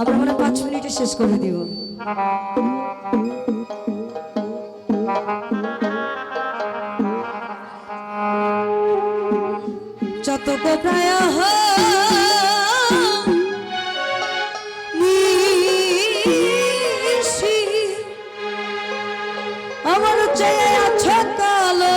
আমরা মানে পাঁচ মিনিটে শেষ করে দিব। যত প্রায় আমার চেয়ে আছো কালো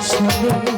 Snow.